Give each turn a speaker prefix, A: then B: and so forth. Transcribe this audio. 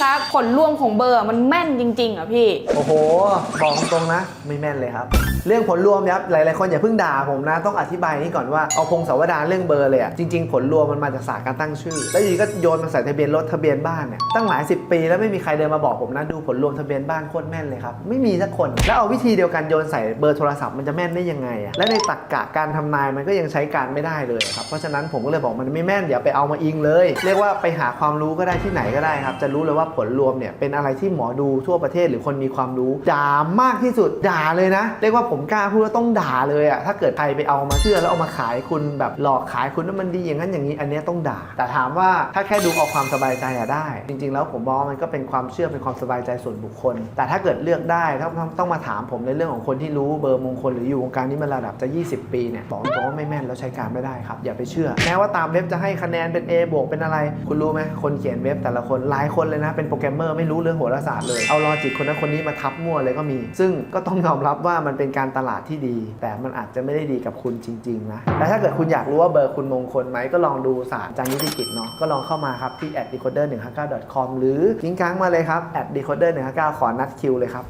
A: ครับ ผลรวมของเบอร์มันแม่นจริงๆเหรอพี่
B: โอ้โห บอกตรงๆนะ ไม่แม่นเลยครับ เรื่องผลรวมนี่ยครับ หลาย ๆ คนอย่าเพิ่งด่าผมนะ ต้องอธิบายนี่ก่อนว่า เอาพงศาวดารเรื่องเบอร์เลยอะจริง ๆ ผลรวมมันมาจากศาสตร์การตั้งชื่อ แล้วอยู่ดีก็โยนมาใส่ทะเบียนรถทะเบียนบ้านเนี่ย ตั้งหลายสิบปีแล้วไม่มีใครเดินมาบอกผมนะ ดูผลรวมทะเบียนบ้านโคตรแม่นเลยครับ ไม่มีสักคน แล้วเอาวิธีเดียวกันโยนใส่เบอร์โทรศัพท์มันจะแม่นได้ยังไงอะและในตรรกะการทำนายมันก็ยังใช้การไม่ได้เลยครับ เพราะฉะนั้นผมก็เลยบอกมันไม่แม่นอย่าไปเอามาอิงเลย เรียกว่าไปหาความรู้ก็ได้ที่ไหนก็ได้ครับ จะรู้เลยว่าผลรวมเนี่ยเป็นอะไรที่หมอดูทั่วประเทศหรือคนมีความรู้ด่ามากที่สุดด่าเลยนะ เรียกว่าผมกล้าพูดว่าต้องด่าเลยอะถ้าเกิดใครไปเอามาเชื่อแล้วเอามาขายคุณแบบหลอกขายคุณว่ามันดีอย่างนั้นอย่างนี้อันนี้ต้องด่า แต่ถามว่าถ้าแค่ดูเอาความสบายใจอะได้ จริง ๆ แล้วผมบอกมันก็เป็นความเชื่อเป็นความสบายใจส่วนบุคคล แต่ถ้าเกิดเลือกได้ต้องต้องมาถามผมในเรื่องของคนที่รู้เบอร์มงคลหรืออยู่วงการนี้มาระดับจะ 20 ปีเนี่ยบอกตรงว่าไม่แม่นแล้วใช้การไม่ได้ครับอย่าไปเชื่อแม้ว่าตามเว็บจะให้คะแนนเป็น A บวกเป็นอะไร คุณรู้ไหมคนเขียนเว็บแต่ละคนหลายคนเลยนะเป็นโปรแกรมเมอร์ไม่รู้เรื่องโหราศาสตร์เลยเอาลอจิกคนนั้นคนนี้มาทับมั่วเลยก็มี ซึ่งก็ต้องยอมรับว่ามันเป็นการตลาดที่ดี แต่มันอาจจะไม่ได้ดีกับคุณจริงๆนะแต่ถ้าเกิดคุณอยากรู้ว่าเบอร์คุณมงคลไหมก็ลองดูศาสตร์จางยุทธกิจเนาะก็ลองเข้ามาครับที่ decoder 1 5 9 com หรือทิ้งค้างมาเลยครับ decoder 1 5 9ขอนัดคิวเลยครับ